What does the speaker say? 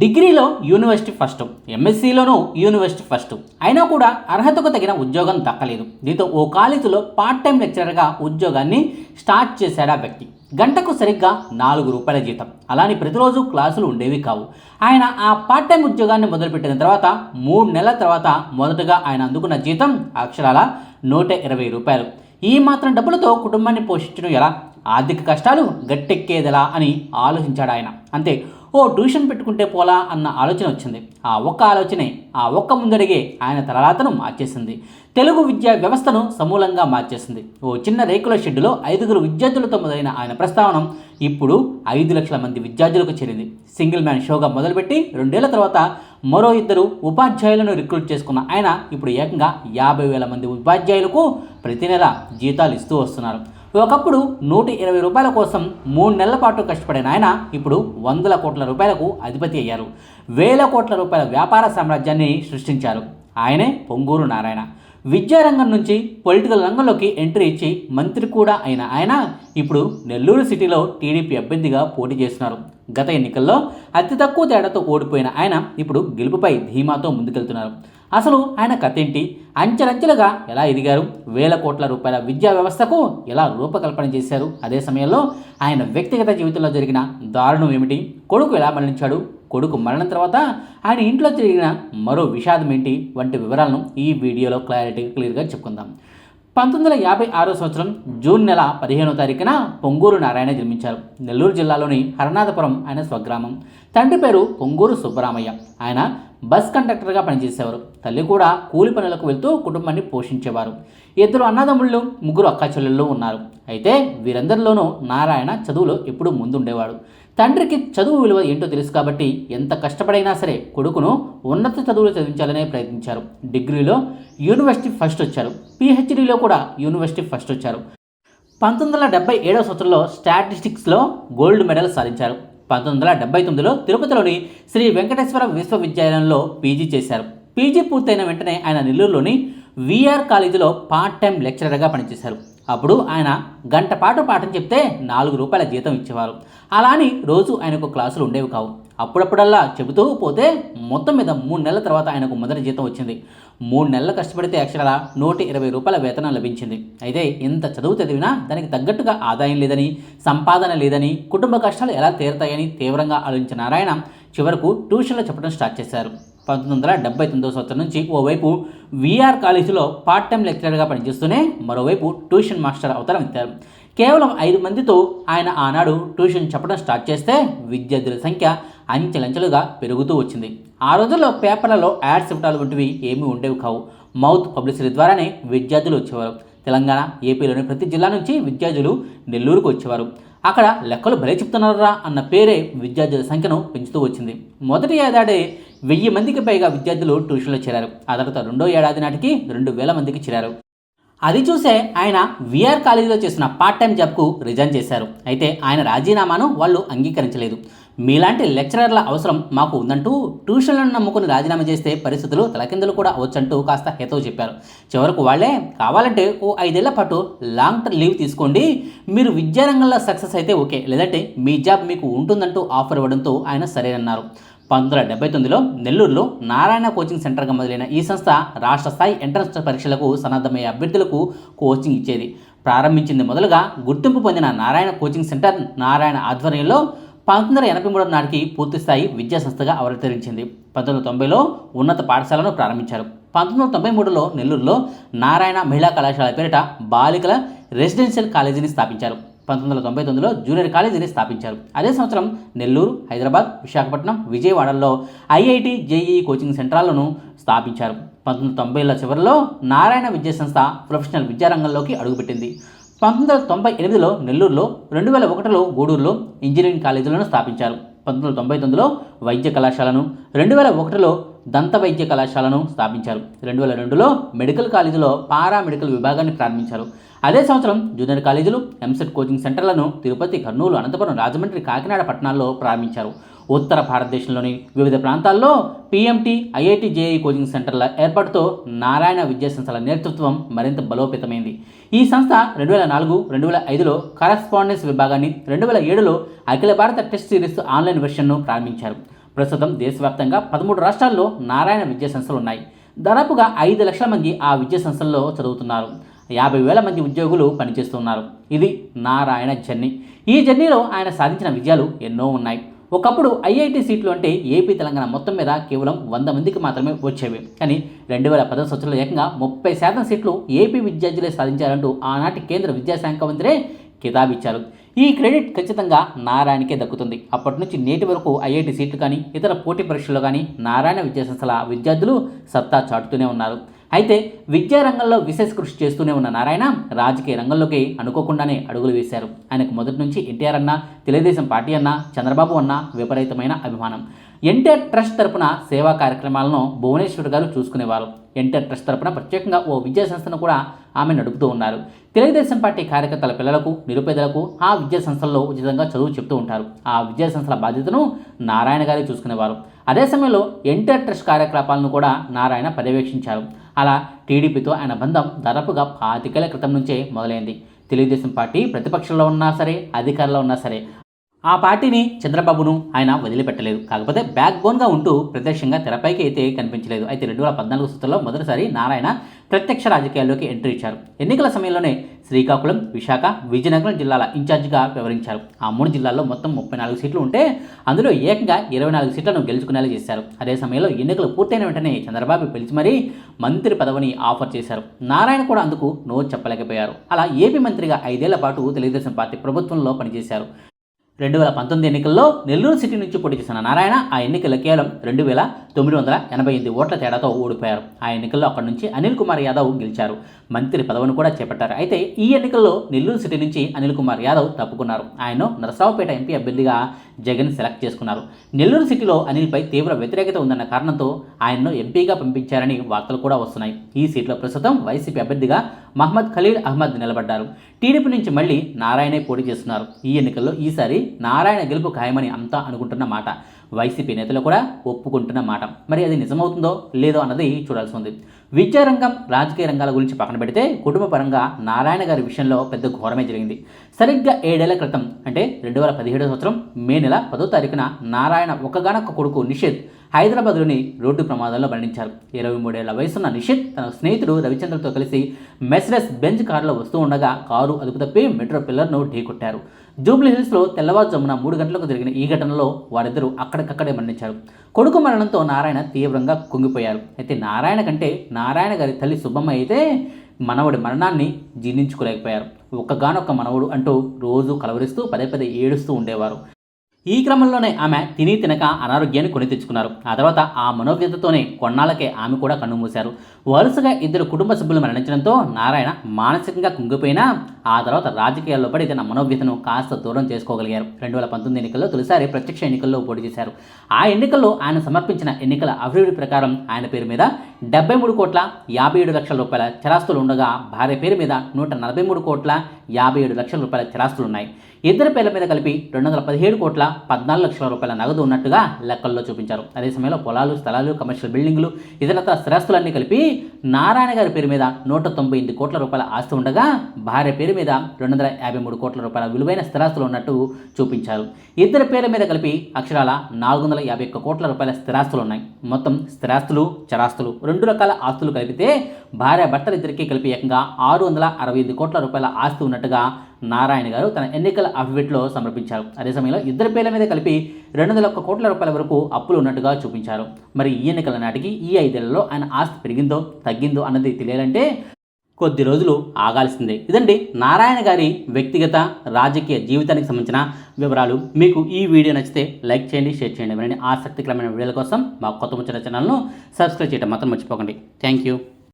డిగ్రీలో university first ఎంఎస్సీలోనూ university first. అయినా కూడా అర్హతకు తగిన ఉద్యోగం దక్కలేదు. దీంతో ఓ కాలేజీలో పార్ట్ టైం లెక్చరర్గా ఉద్యోగాన్ని స్టార్ట్ చేశాడు ఆ వ్యక్తి. గంటకు సరిగ్గా నాలుగు రూపాయల జీతం. అలానే ప్రతిరోజు క్లాసులు ఉండేవి కావు. ఆయన ఆ పార్ట్ టైం ఉద్యోగాన్ని మొదలుపెట్టిన తర్వాత మూడు నెలల తర్వాత మొదటగా ఆయన అందుకున్న జీతం అక్షరాల నూట ఇరవై రూపాయలు. ఈ మాత్రం డబ్బులతో కుటుంబాన్ని పోషించడం ఎలా? ఆర్థిక కష్టాలు గట్టెక్కేదెలా అని ఆలోచించాడు ఆయన. అంతే ఓ ట్యూషన్ పెట్టుకుంటే పోలా అన్న ఆలోచన వచ్చింది. ఆ ఒక్క ఆలోచనే ఆ ఒక్క ముందడిగే ఆయన తలరాతను మార్చేసింది. తెలుగు విద్యా వ్యవస్థను సమూలంగా మార్చేసింది. ఓ చిన్న రేకుల షెడ్డులో ఐదుగురు విద్యార్థులతో మొదలైన ఆయన ప్రస్తావన ఇప్పుడు ఐదు లక్షల మంది విద్యార్థులకు చేరింది. సింగిల్ మ్యాన్ షోగా మొదలుపెట్టి రెండేళ్ళ తర్వాత మరో ఇద్దరు ఉపాధ్యాయులను రిక్రూట్ చేసుకున్న ఆయన ఇప్పుడు ఏకంగా యాభై వేల మంది ఉపాధ్యాయులకు ప్రతి నెల జీతాలు ఇస్తూ వస్తున్నారు. ఒకప్పుడు నూట ఇరవై రూపాయల కోసం మూడు నెలల పాటు కష్టపడిన ఆయన ఇప్పుడు వందల కోట్ల రూపాయలకు అధిపతి అయ్యారు. వేల కోట్ల రూపాయల వ్యాపార సామ్రాజ్యాన్ని సృష్టించారు. ఆయనే పొంగూరు నారాయణ. విద్యారంగం నుంచి పొలిటికల్ రంగంలోకి ఎంట్రీ ఇచ్చి మంత్రి కూడా అయిన ఆయన ఇప్పుడు నెల్లూరు సిటీలో టీడీపీ అభ్యర్థిగా పోటీ చేస్తున్నారు. గత ఎన్నికల్లో అతి తక్కువ తేడాతో ఓడిపోయిన ఆయన ఇప్పుడు గెలుపుపై ధీమాతో ముందుకెళ్తున్నారు. అసలు ఆయన కథ ఏంటి అంచెలంచెలుగా ఎలా ఎదిగారు? వేల కోట్ల రూపాయల విద్యా వ్యవస్థకు ఎలా రూపకల్పన చేశారు? అదే సమయంలో ఆయన వ్యక్తిగత జీవితంలో జరిగిన దారుణం ఏమిటి? కొడుకు ఎలా మరణించాడు? కొడుకు మరణం తర్వాత ఆయన ఇంట్లో జరిగిన మరో విషాదం ఏంటి? వంటి వివరాలను ఈ వీడియోలో క్లారిటీ క్లియర్గా చెప్పుకుందాం. పంతొమ్మిది వందల యాభై ఆరో సంవత్సరం జూన్ నెల పదిహేనో తారీఖున పొంగూరు నారాయణ జన్మించారు. నెల్లూరు జిల్లాలోని హరనాథపురం ఆయన స్వగ్రామం. తండ్రి పేరు పొంగూరు సుబ్బరామయ్య. ఆయన బస్ కండక్టర్గా పనిచేసేవారు. తల్లి కూడా కూలి పనులకు వెళ్తూ కుటుంబాన్ని పోషించేవారు. ఇద్దరు అన్నదమ్ముళ్ళు ముగ్గురు అక్కచెల్లెళ్ళు ఉన్నారు. అయితే వీరందరిలోనూ నారాయణ చదువులో ఎప్పుడూ ముందుండేవాడు. తండ్రికి చదువు విలువ ఏంటో తెలుసు కాబట్టి ఎంత కష్టపడైనా సరే కొడుకును ఉన్నత చదువులు చదివించాలనే ప్రయత్నించారు. డిగ్రీలో యూనివర్సిటీ ఫస్ట్ వచ్చారు. పిహెచ్డీలో కూడా యూనివర్సిటీ ఫస్ట్ వచ్చారు. పంతొమ్మిది వందల డెబ్బై ఏడవ సంవత్సరంలో స్టాటిస్టిక్స్లో గోల్డ్ మెడల్ సాధించారు. పంతొమ్మిది వందల డెబ్బై తొమ్మిదిలో తిరుపతిలోని శ్రీ వెంకటేశ్వర విశ్వవిద్యాలయంలో పీజీ చేశారు. పీజీ పూర్తయిన వెంటనే ఆయన నెల్లూరులోని విఆర్ కాలేజీలో పార్ట్ టైం లెక్చరర్గా పనిచేశారు. అప్పుడు ఆయన గంట పాటు పాఠం చెప్తే నాలుగు రూపాయల జీతం ఇచ్చేవారు. అలా అని రోజు ఆయనకు క్లాసులు ఉండేవి కావు. అప్పుడప్పుడల్లా చెబుతూ పోతే మొత్తం మీద మూడు నెలల తర్వాత ఆయనకు మొదటి జీతం వచ్చింది. మూడు నెలలు కష్టపడితే అక్షరాల నూట ఇరవై రూపాయల వేతనం లభించింది. అయితే ఇంత చదువు చదివినా దానికి తగ్గట్టుగా ఆదాయం లేదని సంపాదన లేదని కుటుంబ కష్టాలు ఎలా తీరుతాయని తీవ్రంగా ఆలోచించిన నారాయణ చివరకు ట్యూషన్లో చెప్పడం స్టార్ట్ చేశారు. పంతొమ్మిది వందల డెబ్బై తొమ్మిదో సంవత్సరం నుంచి ఓవైపు విఆర్ కాలేజీలో పార్ట్ టైం లెక్చరర్గా పనిచేస్తూనే మరోవైపు ట్యూషన్ మాస్టర్ అవతారం ఎత్తారు కేవలం ఐదు మందితో ఆయన ఆనాడు ట్యూషన్ చెప్పడం స్టార్ట్ చేస్తే విద్యార్థుల సంఖ్య అంచెలంచెలుగా పెరుగుతూ వచ్చింది. ఆ రోజుల్లో పేపర్లలో యాడ్స్ ఇవ్వటాలు వంటివి ఏమీ ఉండేవి కావు. మౌత్ పబ్లిసిటీ ద్వారానే విద్యార్థులు వచ్చేవారు. తెలంగాణ ఏపీలోని ప్రతి జిల్లా నుంచి విద్యార్థులు నెల్లూరుకు వచ్చేవారు. అక్కడ లెక్కలు భలే చెప్తున్నారా అన్న పేరే విద్యార్థుల సంఖ్యను పెంచుతూ వచ్చింది. మొదటి ఏడాది వెయ్యి మందికి పైగా విద్యార్థులు ట్యూషన్లో చేరారు. ఆ తర్వాత రెండో ఏడాది నాటికి రెండు వేల మందికి చేరారు. అది చూసే ఆయన విఆర్ కాలేజీలో చేసిన పార్ట్ టైం జాబ్కు రిజైన్ చేశారు. అయితే ఆయన రాజీనామాను వాళ్ళు అంగీకరించలేదు. మీలాంటి లెక్చరర్ల అవసరం మాకు ఉందంటూ ట్యూషన్లను నమ్ముకుని రాజీనామా చేస్తే పరిస్థితులు తలకిందులు కూడా అవచ్చంటూ కాస్త హేతవు చెప్పారు. చివరకు వాళ్ళే కావాలంటే ఓ ఐదేళ్ళ పాటు లాంగ్ టర్మ్ లీవ్ తీసుకోండి. మీరు విద్యారంగంలో సక్సెస్ అయితే ఓకే. లేదంటే మీ జాబ్ మీకు ఉంటుందంటూ ఆఫర్ ఇవ్వడంతో ఆయన సరేనన్నారు. పంతొమ్మిది వందల డెబ్బై తొమ్మిదిలో నెల్లూరులో నారాయణ కోచింగ్ సెంటర్గా మొదలైన ఈ సంస్థ రాష్ట్ర స్థాయి ఎంట్రన్స్ పరీక్షలకు సన్నద్ధమయ్యే అభ్యర్థులకు కోచింగ్ ఇచ్చేది. ప్రారంభించింది మొదలుగా గుర్తింపు పొందిన నారాయణ కోచింగ్ సెంటర్ నారాయణ ఆధ్వర్యంలో పంతొమ్మిది వందల ఎనభై మూడు నాటికి పూర్తిస్థాయి విద్యా సంస్థగా అవతరించింది. పంతొమ్మిది వందల తొంభైలో ఉన్నత పాఠశాలను ప్రారంభించారు. పంతొమ్మిది వందల తొంభై మూడులో నెల్లూరులో నారాయణ మహిళా కళాశాల పేరిట బాలికల రెసిడెన్షియల్ కాలేజీని స్థాపించారు. పంతొమ్మిది వందల తొంభై తొమ్మిదిలో జూనియర్ కాలేజీని స్థాపించారు. అదే సంవత్సరం నెల్లూరు హైదరాబాద్ విశాఖపట్నం విజయవాడల్లో ఐఐటి జేఈఈ కోచింగ్ సెంటర్లను స్థాపించారు. పంతొమ్మిది వందల తొంభైల చివరిలో నారాయణ విద్యా సంస్థ ప్రొఫెషనల్ విద్యారంగంలోకి అడుగుపెట్టింది. పంతొమ్మిది వందల తొంభై ఎనిమిదిలో నెల్లూరులో రెండు వేల ఒకటిలో గూడూరులో ఇంజనీరింగ్ కాలేజీలను స్థాపించారు. పంతొమ్మిది వందల తొంభై తొమ్మిదిలో వైద్య కళాశాలను రెండు వేల ఒకటిలో దంత వైద్య కళాశాలను స్థాపించారు. రెండు వేల రెండులో మెడికల్ కాలేజీలో పారా మెడికల్ విభాగాన్ని ప్రారంభించారు. అదే సంవత్సరం జూనియర్ కాలేజీలు ఎంసెట్ కోచింగ్ సెంటర్లను తిరుపతి కర్నూలు అనంతపురం రాజమండ్రి కాకినాడ పట్టణాల్లో ప్రారంభించారు. ఉత్తర భారతదేశంలోని వివిధ ప్రాంతాల్లో పీఎంటీ ఐఐటి జేఈ కోచింగ్ సెంటర్ల ఏర్పాటుతో నారాయణ విద్యా సంస్థల నేతృత్వం మరింత బలోపేతమైంది. ఈ సంస్థ రెండు వేల నాలుగు రెండు వేల ఐదులో కరస్పాండెన్స్ విభాగాన్ని రెండు వేల ఏడులో అఖిల భారత టెస్ట్ సిరీస్ ఆన్లైన్ వెర్షన్ను ప్రారంభించారు. ప్రస్తుతం దేశవ్యాప్తంగా పదమూడు రాష్ట్రాల్లో నారాయణ విద్యా సంస్థలు ఉన్నాయి దాదాపుగా ఐదు లక్షల మంది ఆ విద్యా సంస్థల్లో చదువుతున్నారు. యాభై వేల మంది ఉద్యోగులు పనిచేస్తున్నారు. ఇది నారాయణ జర్నీ. ఈ జర్నీలో ఆయన సాధించిన విజయాలు ఎన్నో ఉన్నాయి. ఒకప్పుడు ఐఐటి సీట్లు అంటే ఏపీ తెలంగాణ మొత్తం మీద కేవలం వంద మందికి మాత్రమే వచ్చేవి. కానీ రెండు వేల పదో సంవత్సరంలో ఏకంగా ముప్పై శాతం సీట్లు ఏపీ విద్యార్థులే సాధించారంటూ ఆనాటి కేంద్ర విద్యాశాఖ మంత్రే కితాబిచ్చారు ఈ క్రెడిట్ ఖచ్చితంగా నారాయణకే దక్కుతుంది. అప్పటి నుంచి నేటి వరకు ఐఐటి సీట్లు కానీ ఇతర పోటీ పరీక్షల్లో కానీ నారాయణ విద్యాసంస్థల విద్యార్థులు సత్తా చాటుతూనే ఉన్నారు. అయితే విద్యారంగంలో విశేష కృషి చేస్తూనే ఉన్న నారాయణ రాజకీయ రంగంలోకి అనుకోకుండానే అడుగులు వేశారు. ఆయనకు మొదటి నుంచి ఎన్టీఆర్ అన్న తెలుగుదేశం పార్టీ అన్న చంద్రబాబు అన్న విపరీతమైన అభిమానం. ఎన్టీఆర్ ట్రస్ట్ తరపున సేవా కార్యక్రమాలను భువనేశ్వర్ గారు చూసుకునేవారు. ఎన్టీఆర్ ట్రస్ట్ తరపున ప్రత్యేకంగా ఓ విద్యా సంస్థను కూడా ఆమె నడుపుతూ ఉన్నారు. తెలుగుదేశం పార్టీ కార్యకర్తల పిల్లలకు నిరుపేదలకు ఆ విద్యా సంస్థల్లో ఉచితంగా చదువు చెప్తూ ఉంటారు. ఆ విద్యా సంస్థల బాధ్యతను నారాయణ గారే చూసుకునేవారు. అదే సమయంలో ఎన్టీఆర్ ట్రస్ట్ కార్యకలాపాలను కూడా నారాయణ పర్యవేక్షించారు. అలా టీడీపీతో ఆయన బంధం దాదాపుగా పాతికేళ్ళ క్రితం నుంచే మొదలైంది. తెలుగుదేశం పార్టీ ప్రతిపక్షంలో ఉన్నా సరే అధికారంలో ఉన్నా సరే ఆ పార్టీని చంద్రబాబును ఆయన వదిలిపెట్టలేదు. కాకపోతే బ్యాక్ బోన్గా ఉంటూ ప్రత్యక్షంగా తెరపైకి అయితే కనిపించలేదు. అయితే రెండు వేల పద్నాలుగు సూత్రంలో మొదటిసారి నారాయణ ప్రత్యక్ష రాజకీయాల్లోకి ఎంట్రీ ఇచ్చారు. ఎన్నికల సమయంలోనే శ్రీకాకుళం విశాఖ విజయనగరం జిల్లాల ఇన్ఛార్జిగా వివరించారు ఆ మూడు జిల్లాల్లో మొత్తం ముప్పై నాలుగు సీట్లు ఉంటే అందులో ఏకంగా ఇరవై నాలుగు సీట్లను గెలుచుకునేలా చేశారు. అదే సమయంలో ఎన్నికలు పూర్తయిన వెంటనే చంద్రబాబు పిలిచి మరీ మంత్రి పదవిని ఆఫర్ చేశారు. నారాయణ కూడా అందుకు నో చెప్పలేకపోయారు. అలా ఏపీ మంత్రిగా ఐదేళ్ళ పాటు తెలుగుదేశం పార్టీ ప్రభుత్వంలో పనిచేశారు. రెండు వేల పంతొమ్మిది ఎన్నికల్లో నెల్లూరు సిటీ నుంచి పోటీ చేసిన నారాయణ ఆ ఎన్నికల్లో కేవలం రెండు వేల తొమ్మిది వందల ఎనభై ఎనిమిది ఓట్ల తేడాతో ఓడిపోయారు. ఆ ఎన్నికల్లో అక్కడి నుంచి అనిల్ కుమార్ యాదవ్ గెలిచారు. మంత్రి పదవిని కూడా చేపట్టారు. అయితే ఈ ఎన్నికల్లో నెల్లూరు సిటీ నుంచి అనిల్ కుమార్ యాదవ్ తప్పుకున్నారు. ఆయన నరసరావుపేట ఎంపీ అభ్యర్థిగా జగన్ సెలెక్ట్ చేసుకున్నారు. నెల్లూరు సిటీలో అనిల్పై తీవ్ర వ్యతిరేకత ఉందన్న కారణంతో ఆయన్ను ఎంపీగా పంపించారని వార్తలు కూడా వస్తున్నాయి. ఈ సీట్లో ప్రస్తుతం వైసీపీ అభ్యర్థిగా మహమ్మద్ ఖలీల్ అహ్మద్ నిలబడ్డారు. టీడీపీ నుంచి మళ్ళీ నారాయణే పోటీ చేస్తున్నారు. ఈ ఎన్నికల్లో ఈసారి నారాయణ గెలుపు ఖాయమని అంతా అనుకుంటున్న మాట. వైసీపీ నేతలు కూడా ఒప్పుకుంటున్న మాట. మరి అది నిజమవుతుందో లేదో అన్నది చూడాల్సి ఉంది. విద్యారంగం రాజకీయ రంగాల గురించి పక్కన పెడితే కుటుంబ పరంగా నారాయణ గారి విషయంలో పెద్ద ఘోరమే జరిగింది. సరిగ్గా ఏడేళ్ళ క్రితం అంటే రెండు వేల పదిహేడో సంవత్సరం మే నెల పదో తారీఖున నారాయణ ఒకగానొక్క కొడుకు నిషేధ్ హైదరాబాద్లోని రోడ్డు ప్రమాదంలో మరణించారు. ఇరవై మూడేళ్ళ వయసున్న నిషిత్ తన స్నేహితుడు రవిచంద్రతో కలిసి మెస్రెస్ బెంచ్ కారులో వస్తూ ఉండగా కారు అదుపు తప్పి మెట్రో పిల్లర్ను ఢీకొట్టారు. జూబ్లీ హిల్స్లో తెల్లవారుజామున మూడు గంటలకు జరిగిన ఈ ఘటనలో వారిద్దరూ అక్కడికక్కడే మరణించారు. కొడుకు మరణంతో నారాయణ తీవ్రంగా కుంగిపోయారు. అయితే నారాయణ కంటే నారాయణ గారి తల్లి సుబ్బమ్మ అయితే మనవడి మరణాన్ని జీర్ణించుకోలేకపోయారు. ఒక్కగానొక్క మనవడు అంటూ రోజు కలవరిస్తూ పదే పదే ఏడుస్తూ ఉండేవారు. ఈ క్రమంలోనే ఆమె తిని తినక అనారోగ్యాన్ని కొని తెచ్చుకున్నారు. ఆ తర్వాత ఆ మనోవ్యతతోనే కొన్నాళ్ళకే ఆమె కూడా కన్నుమూశారు వరుసగా ఇద్దరు కుటుంబ సభ్యులు మరణించడంతో నారాయణ మానసికంగా కుంగిపోయినా ఆ తర్వాత రాజకీయాల్లో పడి తన మనోవ్యతను కాస్త దూరం చేసుకోగలిగారు. రెండు వేల పంతొమ్మిది ఎన్నికల్లో తొలిసారి ప్రత్యక్ష ఎన్నికల్లో పోటీ చేశారు. ఆ ఎన్నికల్లో ఆయన సమర్పించిన ఎన్నికల అభివృద్ధి ప్రకారం ఆయన పేరు మీద డెబ్బై మూడు కోట్ల యాభై ఏడు లక్షల రూపాయల చరాస్తులు ఉండగా భార్య పేరు మీద నూట నలభై మూడు కోట్ల యాభై ఏడు లక్షల రూపాయల చరాస్తులు ఉన్నాయి. ఇద్దరి పేర్ల మీద కలిపి రెండు వందల పదిహేడు కోట్ల పద్నాలుగు లక్షల రూపాయల నగదు ఉన్నట్టుగా లెక్కల్లో చూపించారు. అదే సమయంలో పొలాలు స్థలాలు కమర్షియల్ బిల్డింగ్లు ఇతరత్ర స్థిరాస్తులన్నీ కలిపి నారాయణ గారి పేరు మీద నూట తొంభై ఎనిమిది కోట్ల రూపాయల ఆస్తి ఉండగా భార్య పేరు మీద రెండు వందల యాభై మూడు కోట్ల రూపాయల విలువైన స్థిరాస్తులు ఉన్నట్టు చూపించారు. ఇద్దరి పేర్ల మీద కలిపి అక్షరాల నాలుగు వందల యాభై ఒక్క కోట్ల రూపాయల స్థిరాస్తులు ఉన్నాయి. మొత్తం స్థిరాస్తులు చరాస్తులు రెండు రకాల ఆస్తులు కలిపితే భార్య భర్తలు ఇద్దరికీ కలిపి ఏకంగా ఆరు వందల అరవై ఐదు కోట్ల రూపాయల ఆస్తి ఉన్నట్టుగా నారాయణ గారు తన ఎన్నికల అఫిడవిట్లో సమర్పించారు. అదే సమయంలో ఇద్దరి పేర్ల మీద కలిపి రెండు వందల ఒక్క కోట్ల రూపాయల వరకు అప్పులు ఉన్నట్టుగా చూపించారు. మరి ఈ ఎన్నికల నాటికి ఈ ఐదేళ్ళలో ఆయన ఆస్తి పెరిగిందో తగ్గిందో అన్నది తెలియాలంటే కొద్ది రోజులు ఆగాల్సిందే. ఇదండి నారాయణ గారి వ్యక్తిగత రాజకీయ జీవితానికి సంబంధించిన వివరాలు. మీకు ఈ వీడియో నచ్చితే లైక్ చేయండి షేర్ చేయండి. మరిన్ని ఆసక్తికరమైన వీడియోల కోసం మా కొత్త ముచ్చిన ఛానల్ను సబ్స్క్రైబ్ చేయడం మాత్రం మర్చిపోకండి. Thank you.